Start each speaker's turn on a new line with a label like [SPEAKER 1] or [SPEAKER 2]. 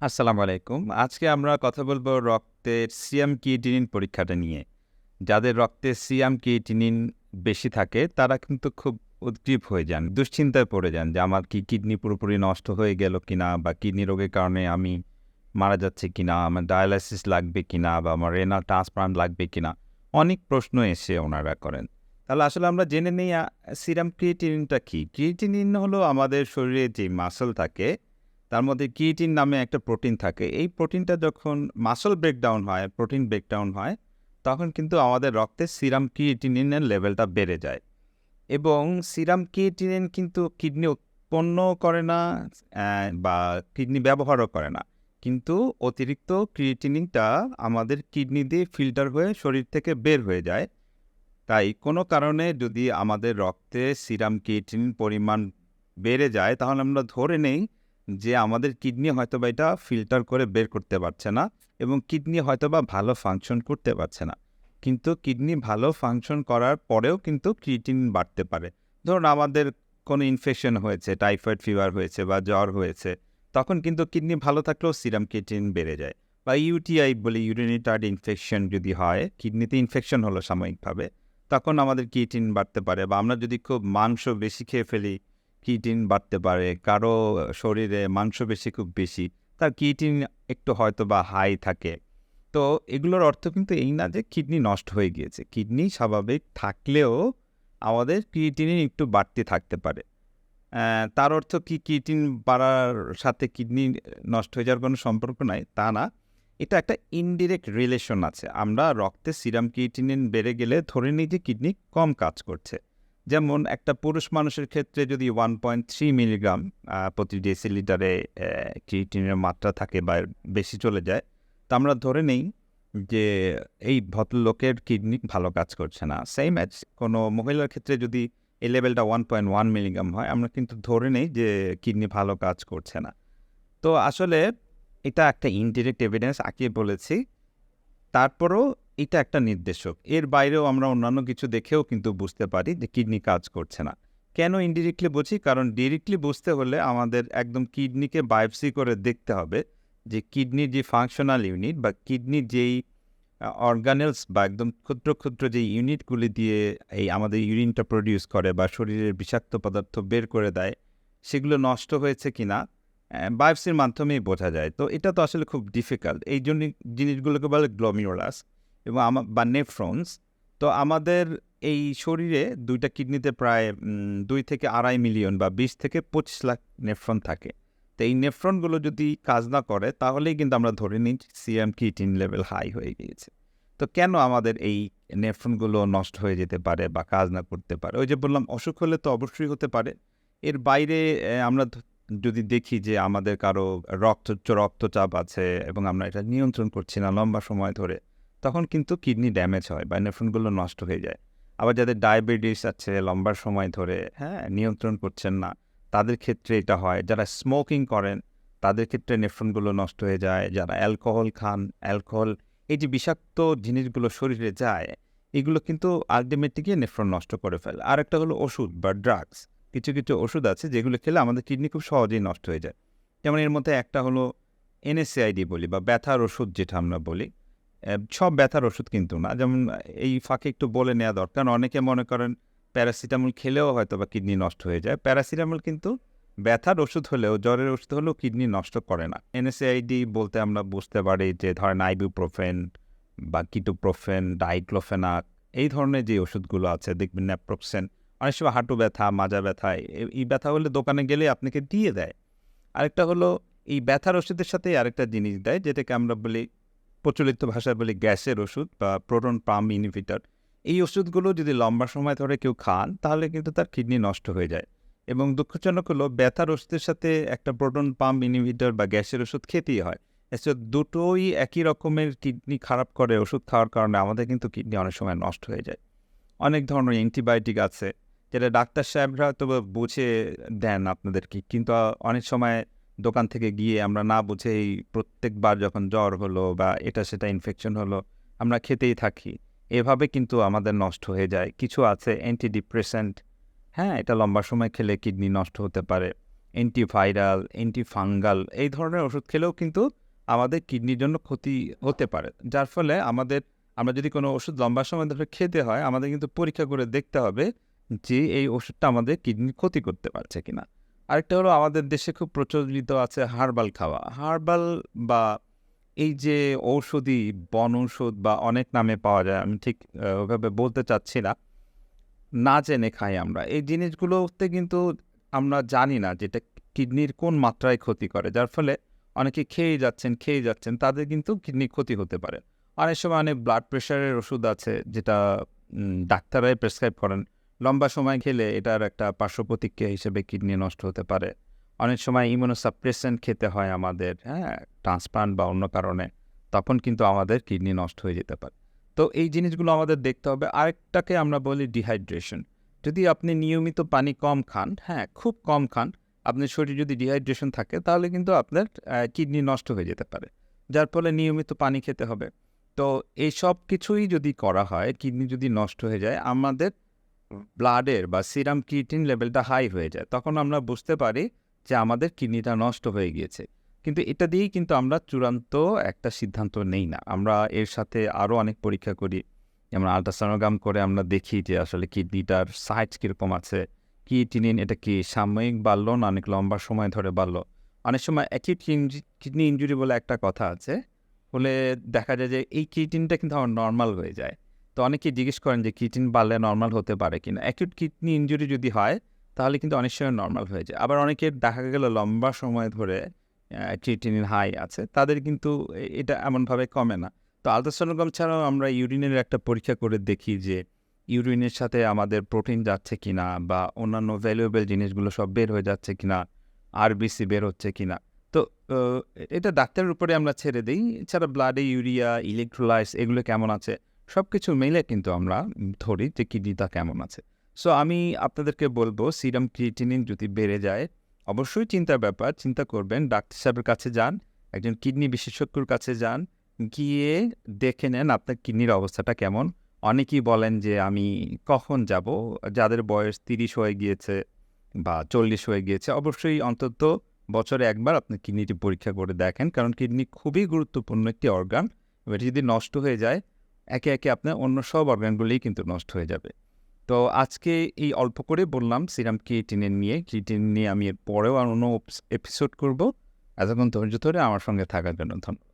[SPEAKER 1] আসসালামু আলাইকুম। আজকে আমরা কথা বলব রক্তের সিয়াম কিটিনিন পরীক্ষাটা নিয়ে। যাদের রক্তে সিয়াম কিটিনিন বেশি থাকে, তারা কিন্তু খুব উদ্গ্রীব হয়ে যান, দুশ্চিন্তায় পড়ে যান যে, আমার কি কিডনি পুরোপুরি নষ্ট হয়ে গেল কিনা? বা কিডনি রোগের কারণে আমি মারা যাচ্ছে কিনা? আমার ডায়ালাইসিস লাগবে কিনা? বা আমার রেনাল ট্রান্সপ্লান্ট লাগবে কিনা? অনেক প্রশ্ন এসে ওনারা করেন। তাহলে আসলে আমরা জেনে নিই সিরাম ক্রিয়েটিনিনটা কি? ক্রিয়েটিনিন হলো আমাদের শরীরে যে মাসল থাকে তার মধ্যে কিটিন নামে একটা প্রোটিন থাকে। এই প্রোটিনটা যখন মাসল ব্রেকডাউন হয়, প্রোটিন ব্রেকডাউন হয়, তখন কিন্তু আমাদের রক্তে সিরাম ক্রিয়েটিনিনের লেভেলটা বেড়ে যায়। এবং সিরাম ক্রিয়েটিনিন কিন্তু কিডনি উৎপন্ন করে না বা কিডনি ব্যবহারও করে না। কিন্তু অতিরিক্ত ক্রিয়েটিনিনটা আমাদের কিডনি দিয়ে ফিল্টার হয়ে শরীর থেকে বের হয়ে যায়। তাই কোনো কারণে যদি আমাদের রক্তে সিরাম ক্রিয়েটিনিন পরিমাণ বেড়ে যায়, তাহলে আমরা ধরে নেই যে আমাদের কিডনি হয়তো বা এটা ফিল্টার করে বের করতে পারছে না এবং কিডনি হয়তো বা ভালো ফাংশন করতে পারছে না। কিন্তু কিডনি ভালো ফাংশন করার পরেও কিন্তু ক্রিয়েটিন বাড়তে পারে। ধরুন আমাদের কোনো ইনফেকশন হয়েছে টাইফয়েড ফিভার হয়েছে বা জ্বর হয়েছে, তখন কিন্তু কিডনি ভালো থাকলেও সিরাম ক্রিয়েটিন বেড়ে যায় বা ইউটিআই বলে ইউরিনারি ট্রাক্ট ইনফেকশন যদি হয়, কিডনিতে ইনফেকশন হলো সাময়িকভাবে, তখন আমাদের কিটিন বাড়তে পারে বা আমরা যদি খুব মাংস বেশি খেয়ে ফেলি কিটিন বাড়তে পারে, কারও শরীরে মাংস বেশি, খুব বেশি, তার কিটিন একটু হয়তো বা হাই থাকে। তো এগুলোর অর্থ কিন্তু এই না যে কিডনি নষ্ট হয়ে গিয়েছে। কিডনি স্বাভাবিক থাকলেও আমাদের ক্রিয়েটিনিন একটু বাড়তি থাকতে পারে। তার অর্থ কি কিটিন বাড়ার সাথে কিডনি নষ্ট হয়ে যাওয়ার কোনো সম্পর্ক নাই? তা না। এটা একটা ইনডিরেক্ট রিলেশন আছে। আমরা রক্তে সিরাম ক্রিয়েটিনিন বেড়ে গেলে ধরে নিই যে কিডনি কম কাজ করছে। যেমন একটা পুরুষ মানুষের ক্ষেত্রে যদি ওয়ান পয়েন্ট থ্রি মিলিগ্রাম প্রতি ডেসিলিটারে ক্রিয়েটিনের মাত্রা থাকে বা বেশি চলে যায়, তা আমরা ধরে নেই যে এই ভদ্রলোকের কিডনি ভালো কাজ করছে না। সেম অ্যাজ কোনো মহিলার ক্ষেত্রে যদি এই লেভেলটা ওয়ান পয়েন্ট ওয়ান মিলিগ্রাম হয়, আমরা কিন্তু ধরে নেই যে কিডনি ভালো কাজ করছে না। তো আসলে এটা একটা ইনডিরেক্ট এভিডেন্স আগে বলেছি। তারপরও এটা একটা নির্দেশক। এর বাইরেও আমরা অন্যান্য কিছু দেখেও কিন্তু বুঝতে পারি যে কিডনি কাজ করছে না। কেন ইনডিরেক্টলি বুঝি? কারণ ডিরেক্টলি বুঝতে হলে আমাদের একদম কিডনিকে বায়োপসি করে দেখতে হবে যে কিডনির যে ফাংশনাল ইউনিট বা কিডনির যেই অর্গানেলস বা একদম ক্ষুদ্র ক্ষুদ্র যে ইউনিটগুলি দিয়ে এই আমাদের ইউরিনটা প্রডিউস করে বা শরীরের বিষাক্ত পদার্থ বের করে দেয়, সেগুলো নষ্ট হয়েছে কিনা বায়োপসির মাধ্যমেই বোঝা যায়। তো এটা তো আসলে খুব ডিফিকাল্ট এই জন্য জিনিসগুলোকে বলে গ্লোমিওলাস এবং আমা, বা নেফ্রন্স তো আমাদের এই শরীরে দুইটা কিডনিতে প্রায় দুই থেকে আড়াই মিলিয়ন বা বিশ থেকে পঁচিশ লাখ নেফ্রন থাকে। তো এই নেফ্রনগুলো যদি কাজ না করে, তাহলেই কিন্তু আমরা ধরে নিই সিএম কিটিন লেভেল হাই হয়ে গিয়েছে। তো কেন আমাদের এই নেফ্রনগুলো নষ্ট হয়ে যেতে পারে বা কাজ না করতে পারে? ওই যে বললাম, অসুখ হলে তো অবশ্যই হতে পারে। এর বাইরে আমরা যদি দেখি যে আমাদের কারও রক্ত, রক্তচাপ আছে এবং আমরা এটা নিয়ন্ত্রণ করছি না লম্বা সময় ধরে তখন কিন্তু কিডনি ড্যামেজ হয় বা নেফ্রনগুলো নষ্ট হয়ে যায়। আবার যাদের ডায়াবেটিস আছে, লম্বা সময় ধরে হ্যাঁ নিয়ন্ত্রণ করছেন না, তাদের ক্ষেত্রে এটা হয়। যারা স্মোকিং করেন, তাদের ক্ষেত্রে নেফ্রনগুলো নষ্ট হয়ে যায়। যারা অ্যালকোহল খান, অ্যালকোহল, এই যে বিষাক্ত জিনিসগুলো শরীরে যায়, এগুলো কিন্তু আলটিমেটলি গিয়ে নেফ্রন নষ্ট করে ফেলে। আর একটা হলো ওষুধ বা ড্রাগস কিছু কিছু ওষুধ আছে যেগুলো খেলে আমাদের কিডনি খুব সহজেই নষ্ট হয়ে যায়। যেমন এর মধ্যে একটা হলো এনএসএআইডি বলি বা ব্যথার ওষুধ যেটা আমরা বলি। সব ব্যথার ওষুধ কিন্তু না। যেমন এই ফাঁকে একটু বলে নেওয়া দরকার। অনেকে মনে করেন প্যারাসিটামল খেলেও হয়তো বা কিডনি নষ্ট হয়ে যায়। প্যারাসিটামল কিন্তু ব্যথার ওষুধ হলেও, জ্বরের ওষুধ হলেও কিডনি নষ্ট করে না। এনএসএআইডি বলতে আমরা বুঝতে পারি যে, ধরেন আইবুপ্রোফেন বা কিটোপ্রোফেন, ডাইক্লোফেনাক, এই ধরনের যে ওষুধগুলো আছে, দেখবেন ন্যাপ্রোক্সেন, অনেক সময় হাঁটু ব্যথা, মাজা ব্যথা এই ব্যথা হলে দোকানে গেলে আপনাকে দিয়ে দেয়। আরেকটা হলো, এই ব্যথার ওষুধের সাথে আরেকটা জিনিস দেয়, যেটাকে আমরা বলি প্রচলিত ভাষায় বলি গ্যাসের ওষুধ বা প্রোটন পাম্প ইনহিবিটর। এই ওষুধগুলো যদি লম্বা সময় ধরে কেউ খান, তাহলে কিন্তু তার কিডনি নষ্ট হয়ে যায়। এবং দুঃখজনক হলো, ব্যথার ওষুধের সাথে একটা প্রোটন পাম্প ইনহিবিটর বা গ্যাসের ওষুধ খেতেই হয়। এসব দুটোই একই রকমের কিডনি খারাপ করে ওষুধ খাওয়ার কারণে আমাদের কিন্তু কিডনি অনেক সময় নষ্ট হয়ে যায়। অনেক ধরনের অ্যান্টিবায়োটিক আছে, যেটা ডাক্তার সাহেবরা বা বুঝে দেন আপনাদেরকে। কিন্তু অনেক সময় দোকান থেকে গিয়ে আমরা না বুঝেই প্রত্যেকবার যখন জ্বর হলো বা এটা সেটা ইনফেকশন হলো, আমরা খেতেই থাকি। এভাবে কিন্তু আমাদের নষ্ট হয়ে যায়। কিছু আছে অ্যান্টি ডিপ্রেসেন্ট হ্যাঁ এটা লম্বা সময় খেলে কিডনি নষ্ট হতে পারে। অ্যান্টিভাইরাল অ্যান্টিফাঙ্গাল এই ধরনের ওষুধ খেলেও কিন্তু আমাদের কিডনির জন্য ক্ষতি হতে পারে। যার ফলে আমাদের, আমরা যদি কোনো ওষুধ লম্বা সময় ধরে খেতে হয়, আমাদের কিন্তু পরীক্ষা করে দেখতে হবে যে এই ওষুধটা আমাদের কিডনির ক্ষতি করতে পারছে কিনা। আরেকটা হলো আমাদের দেশে খুব প্রচলিত আছে হার্বাল খাওয়া। হার্বাল বা এই যে ঔষধি বন ঔষধ বা অনেক নামে পাওয়া যায়, আমি ঠিক ওভাবে বলতে চাচ্ছি না। না জেনে খাই আমরা। এই জিনিসগুলোতে কিন্তু আমরা জানি না যেটা কিডনির কোন মাত্রায় ক্ষতি করে। যার ফলে অনেকে খেয়ে যাচ্ছেন খেয়ে যাচ্ছেন, তাদের কিন্তু কিডনি ক্ষতি হতে পারে। অনেক সময় অনেক ব্লাড প্রেশারের ওষুধ আছে যেটা ডাক্তাররাই প্রেসক্রাইব করেন। লম্বা সময় খেলে এটার একটা পার্শ্ব প্রতিক্রিয়া হিসেবে কিডনি নষ্ট হতে পারে। অনেক সময় ইমিউনোসাপ্রেসেন্ট খেতে হয় আমাদের হ্যাঁ ট্রান্সপ্লান্ট বা অন্য কারণে, তখন কিন্তু আমাদের কিডনি নষ্ট হয়ে যেতে পারে। তো এই জিনিসগুলো আমাদের দেখতে হবে। আরেকটাকে আমরা বলি ডিহাইড্রেশন যদি আপনি নিয়মিত পানি কম খান হ্যাঁ খুব কম খান, আপনার শরীরে যদি ডিহাইড্রেশন থাকে, তাহলে কিন্তু আপনার কিডনি নষ্ট হয়ে যেতে পারে, যার ফলে নিয়মিত পানি খেতে হবে। তো এই সব কিছুই যদি করা হয়, কিডনি যদি নষ্ট হয়ে যায়, আমাদের ব্লাডের বা সিরাম কিটিন লেভেলটা হাই হয়ে যায়, তখন আমরা বুঝতে পারি যে আমাদের কিডনিটা নষ্ট হয়ে গিয়েছে। কিন্তু এটা দিয়েই কিন্তু আমরা চূড়ান্ত একটা সিদ্ধান্ত নেই না। আমরা এর সাথে আরও অনেক পরীক্ষা করি, যেমন আলট্রাসোনোগ্রাম করে আমরা দেখি যে আসলে কিডনিটার সাইজ কীরকম আছে কি টিনিন এটা কি সাময়িক বাড়লো না অনেক লম্বা সময় ধরে বাড়লো? অনেক সময় অ্যাকিউট কিডনি ইঞ্জুরি বলে একটা কথা আছে, হলে দেখা যায় যে এই কিডনিটা কিন্তু আমার নর্মাল হয়ে যায়। তো অনেকেই জিজ্ঞেস করেন যে কিডনি বাড়লে নর্মাল হতে পারে কিনা। অ্যাকিউট কিডনি ইঞ্জুরি যদি হয়, তাহলে কিন্তু অনেক সময় নর্মাল হয়ে যায়। আবার অনেকের দেখা গেল লম্বা সময় ধরে ক্রিটিনিন হাই আছে, তাদের কিন্তু এটা এমনভাবে কমে না। তো আলট্রাসোনোগ্রাম ছাড়াও আমরা ইউরিনের একটা পরীক্ষা করে দেখি যে ইউরিনের সাথে আমাদের প্রোটিন যাচ্ছে কিনা বা অন্যান্য ভ্যালুয়েবল জিনিসগুলো সব বের হয়ে যাচ্ছে কিনা আরবিসি বের হচ্ছে কিনা। তো এটা ডাক্তারের উপরে আমরা ছেড়ে দিই। এছাড়া ব্লাডে ইউরিয়া ইলেকট্রোলাইটস এগুলো কেমন আছে? সব কিছু মিলে কিন্তু আমরা ধরি যে কিডনিটা কেমন আছে। সো আমি আপনাদেরকে বলব সিরাম ক্রিয়েটিনিন যদি বেড়ে যায়, অবশ্যই চিন্তার ব্যাপার, চিন্তা করবেন, ডাক্তার সাহেবের কাছে যান, একজন কিডনি বিশেষজ্ঞর কাছে যান, গিয়ে দেখে নেন আপনার কিডনির অবস্থাটা কেমন। অনেকেই বলেন যে, আমি কখন যাব? যাদের বয়স তিরিশ হয়ে গিয়েছে বা চল্লিশ হয়ে গিয়েছে, অবশ্যই অন্তত বছরে একবার আপনি কিডনিটি পরীক্ষা করে দেখেন, কারণ কিডনি খুবই গুরুত্বপূর্ণ একটি অর্গান এটি যদি নষ্ট হয়ে যায় একে একে আপনার অন্য সব অর্গানগুলিই কিন্তু নষ্ট হয়ে যাবে। তো আজকে এই অল্প করে বললাম, সিরাম ক্রিয়েটিনের নিয়ে। ক্রিয়েটিন নিয়ে আমি এর পরেও আর অন্য এপিসোড করব। এতক্ষণ ধৈর্য ধরে আমার সঙ্গে থাকার জন্য ধন্যবাদ।